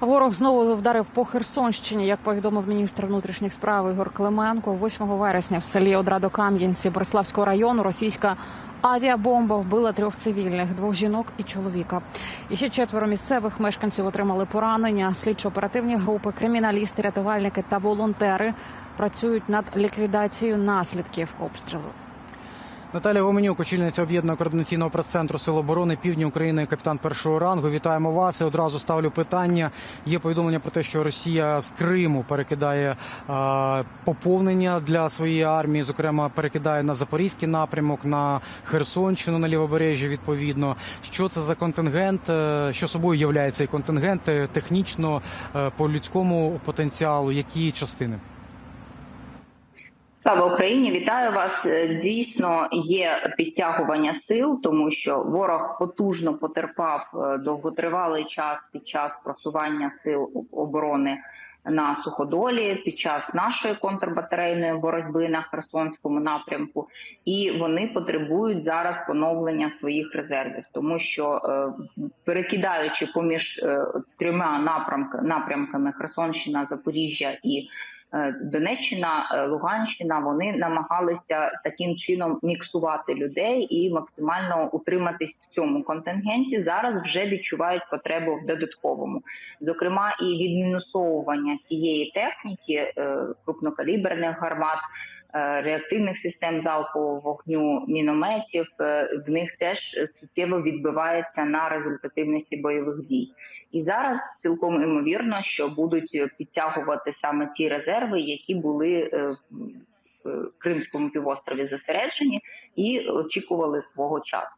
Ворог знову вдарив по Херсонщині. Як повідомив міністр внутрішніх справ Ігор Клименко, 8 вересня в селі Одрадо-Кам'янці Бориславського району російська авіабомба вбила трьох цивільних, двох жінок і чоловіка. І ще четверо місцевих мешканців отримали поранення. Слідчо-оперативні групи, криміналісти, рятувальники та волонтери працюють над ліквідацією наслідків обстрілу. Наталя Гоменюк, очільниця об'єднаного координаційного прес-центру Сил оборони Півдні України, капітан першого рангу. Вітаємо вас. І одразу ставлю питання. Є повідомлення про те, що Росія з Криму перекидає а, поповнення для своєї армії, зокрема, перекидає на запорізький напрямок, на Херсонщину на лівобережжі. Відповідно, що це за контингент, е, що собою являє цей контингент е, технічно е, по людському потенціалу, які частини? Слава Україні, вітаю вас. Е, Дійсно є підтягування сил, тому що ворог потужно потерпав е, довготривалий час під час просування сил оборони на суходолі, під час нашої контрбатарейної боротьби на Херсонському напрямку, і вони потребують зараз поновлення своїх резервів, тому що е, перекидаючи поміж трьома напрямка- напрямками Херсонщина, Запоріжжя і Донеччина, е, Луганщина вони намагалися таким чином міксувати людей і максимально утриматись в цьому контингенті. Зараз вже відчувають потребу в додатковому, зокрема, і відмінусовування тієї техніки е, крупнокаліберних гармат. Е, Реактивних систем залпового вогню, мінометів е, в них теж суттєво відбивається на результативності бойових дій. І зараз цілком імовірно, що будуть підтягувати саме ті резерви, які були е, в Кримському півострові зосереджені і очікували свого часу.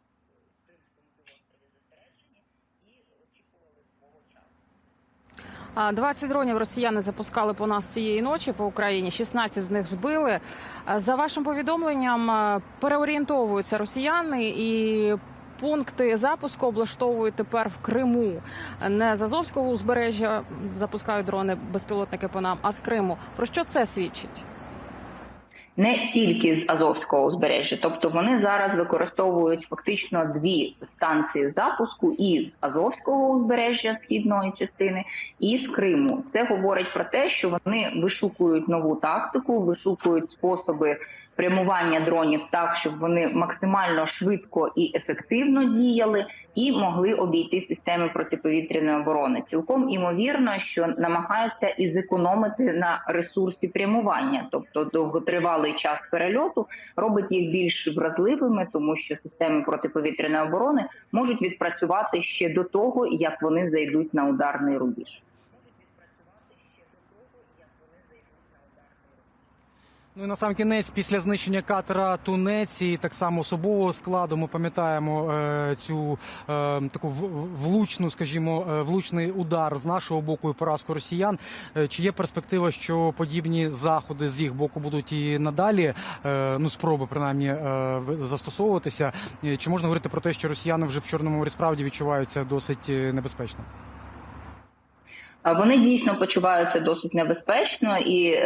20 дронів росіяни запускали по нас цієї ночі по Україні. 16 з них збили. За вашим повідомленням, переорієнтовуються росіяни і. Пункти запуску облаштовують тепер в Криму. Не з Азовського узбережжя запускають дрони безпілотники по нам, а з Криму. Про що це свідчить? Не тільки з Азовського узбережжя, тобто вони зараз використовують фактично дві станції запуску і з Азовського узбережжя східної частини, і з Криму. Це говорить про те, що вони вишукують нову тактику, вишукують способи. Прямування дронів так, щоб вони максимально швидко і ефективно діяли, і могли обійти системи протиповітряної оборони. Цілком імовірно, що намагаються і зекономити на ресурсі прямування, тобто довготривалий час перельоту робить їх більш вразливими, тому що системи протиповітряної оборони можуть відпрацювати ще до того, як вони зайдуть на ударний рубіж. Ну і на сам кінець, після знищення катера Тунець так само особового складу, ми пам'ятаємо е, цю е, таку влучну, скажімо, е, влучний удар з нашого боку і поразку росіян. Чи є перспектива, що подібні заходи з їх боку будуть і надалі? Ну, спроби принаймні застосовуватися? Чи можна говорити про те, що росіяни вже в чорному морі справді відчуваються досить небезпечно? Вони дійсно почуваються досить небезпечно, і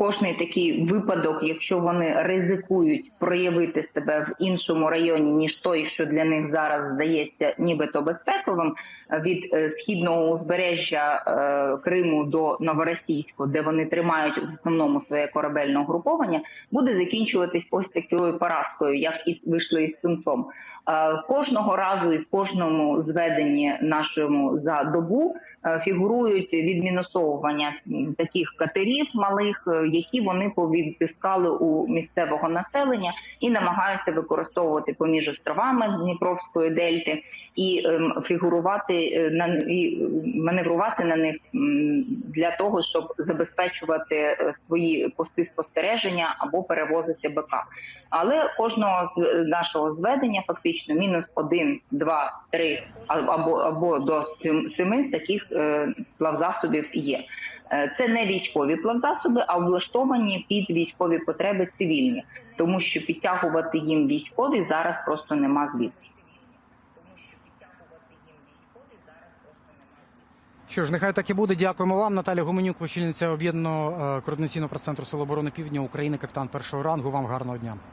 кожний такий випадок, якщо вони ризикують проявити себе в іншому районі, ніж той, що для них зараз здається нібито безпековим, від е, східного узбережжя е, Криму до Новоросійську, де вони тримають в основному своє корабельне угруповання, буде закінчуватись ось такою поразкою, як і вийшли із Тунцом. Е, Кожного разу і в кожному зведенні нашому за добу фігурують відмінусовування таких катерів малих, які вони повідтискали у місцевого населення і намагаються використовувати поміж островами Дніпровської дельти і ем, фігурувати е, на і маневрувати на них для того, щоб забезпечувати е, свої пости спостереження або перевозити БК. Але кожного з нашого зведення фактично мінус один, два, три або або до семи таких е, плавзасобів є. Е, Це не військові плавзасоби, а влаштовані під військові потреби цивільні, тому що підтягувати їм військові зараз просто нема звідки. Що ж, нехай так і буде. Дякуємо вам. Наталя Гуменюк, очільниця об'єднаного е, координаційного прес-центру Сил оборони Півдня України, капітан першого рангу. Вам гарного дня.